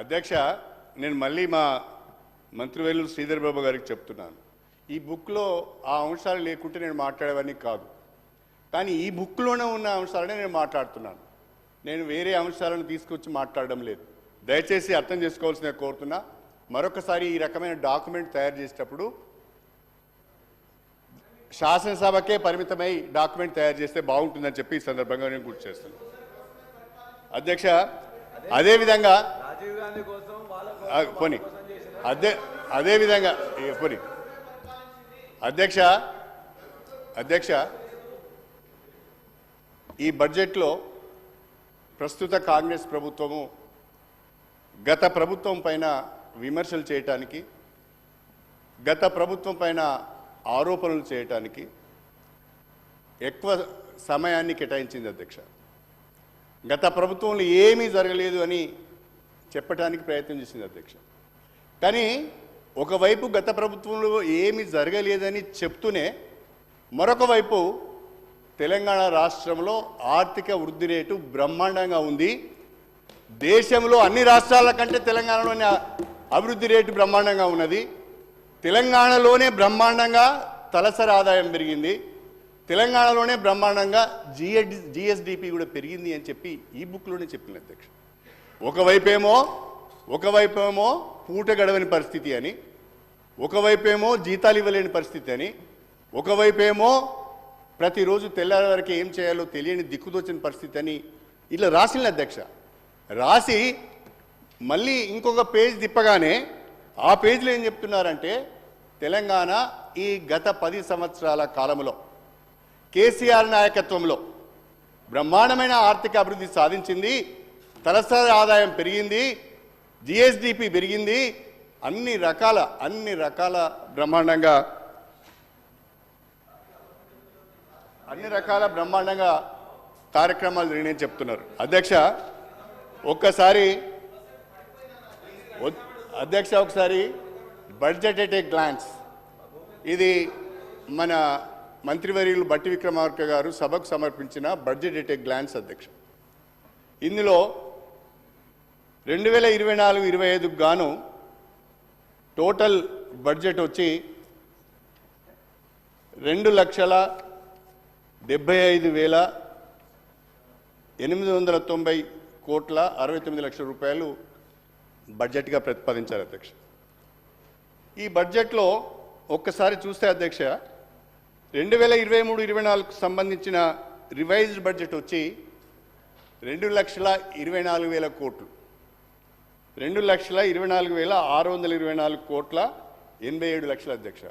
అధ్యక్ష నేను మళ్ళీ మా మంత్రివేలు శ్రీధర్ బాబు గారికి చెప్తున్నాను. ఈ బుక్లో ఆ అంశాలు లేకుంటే నేను మాట్లాడేవన్నీ కాదు. కానీ ఈ బుక్లోనే ఉన్న అంశాలనే నేను మాట్లాడుతున్నాను. నేను వేరే అంశాలను తీసుకొచ్చి మాట్లాడడం లేదు. దయచేసి అర్థం చేసుకోవాల్సిన కోరుతున్నా. మరొకసారి ఈ రకమైన డాక్యుమెంట్ తయారు చేసేటప్పుడు శాసనసభకే పరిమితమై డాక్యుమెంట్ తయారు చేస్తే బాగుంటుందని చెప్పి ఈ సందర్భంగా నేను గుర్తు చేస్తున్నాను. అధ్యక్ష అదేవిధంగా పోనీ. అదే అదేవిధంగా ఇక పోనీ. అధ్యక్ష అధ్యక్ష ఈ బడ్జెట్లో ప్రస్తుత కాంగ్రెస్ ప్రభుత్వము గత ప్రభుత్వం పైన విమర్శలు చేయటానికి గత ప్రభుత్వం పైన ఆరోపణలు చేయటానికి ఎక్కువ సమయాన్ని కేటాయించింది అధ్యక్ష. గత ప్రభుత్వంలో ఏమీ జరగలేదు అని చెప్పడానికి ప్రయత్నం చేసింది అధ్యక్ష. కానీ ఒకవైపు గత ప్రభుత్వంలో ఏమీ జరగలేదని చెప్తూనే మరొక వైపు తెలంగాణ రాష్ట్రంలో ఆర్థిక వృద్ధి రేటు బ్రహ్మాండంగా ఉంది. దేశంలో అన్ని రాష్ట్రాల కంటే తెలంగాణలోనే అభివృద్ధి రేటు బ్రహ్మాండంగా ఉన్నది. తెలంగాణలోనే బ్రహ్మాండంగా తలసరి ఆదాయం పెరిగింది. తెలంగాణలోనే బ్రహ్మాండంగా జిఎడ్ జిఎస్డిపి కూడా పెరిగింది అని చెప్పి ఈ బుక్లోనే చెప్పింది అధ్యక్ష. ఒకవైపేమో ఒకవైపేమో పూట గడవని పరిస్థితి అని ఒకవైపేమో జీతాలు ఇవ్వలేని పరిస్థితి అని ఒకవైపేమో ప్రతిరోజు తెల్లారి వరకు ఏం చేయాలో తెలియని దిక్కుదోచిన పరిస్థితి అని ఇట్లా రాసిన అధ్యక్ష. రాసి మళ్ళీ ఇంకొక పేజ్ తిప్పగానే ఆ పేజీలో ఏం చెప్తున్నారంటే తెలంగాణ ఈ గత పది సంవత్సరాల కాలంలో కేసీఆర్ నాయకత్వంలో బ్రహ్మాండమైన ఆర్థిక అభివృద్ధి సాధించింది తలసరి ఆదాయం పెరిగింది జిఎస్డిపి పెరిగింది అన్ని రకాల అన్ని రకాల బ్రహ్మాండంగా అన్ని రకాల బ్రహ్మాండంగా కార్యక్రమాలు జరిగినాయని చెప్తున్నారు. అధ్యక్ష ఒక్కసారి అధ్యక్ష ఒకసారి బడ్జెట్ ఎట్ ఏ గ్లాన్స్ ఇది మన మంత్రివర్యులు బట్టి విక్రమార్క గారు సభకు సమర్పించిన బడ్జెట్ ఎట్ ఏ గ్లాన్స్ అధ్యక్ష. ఇందులో రెండు వేల ఇరవై నాలుగు ఇరవై ఐదుకు గాను టోటల్ బడ్జెట్ వచ్చి రెండు లక్షల డెబ్బై ఐదు వేల ఎనిమిది వందల తొంభై కోట్ల అరవై తొమ్మిది లక్షల రూపాయలు బడ్జెట్గా ప్రతిపాదించారు అధ్యక్ష. ఈ బడ్జెట్లో ఒక్కసారి చూస్తే అధ్యక్ష రెండు వేల ఇరవై మూడు ఇరవై నాలుగుకు సంబంధించిన రివైజ్డ్ బడ్జెట్ వచ్చి రెండు లక్షల ఇరవై నాలుగు వేల కోట్లు. రెండు లక్షల ఇరవై నాలుగు వేల ఆరు వందల ఇరవై నాలుగు కోట్ల ఎనభై ఏడు లక్షల అధ్యక్ష.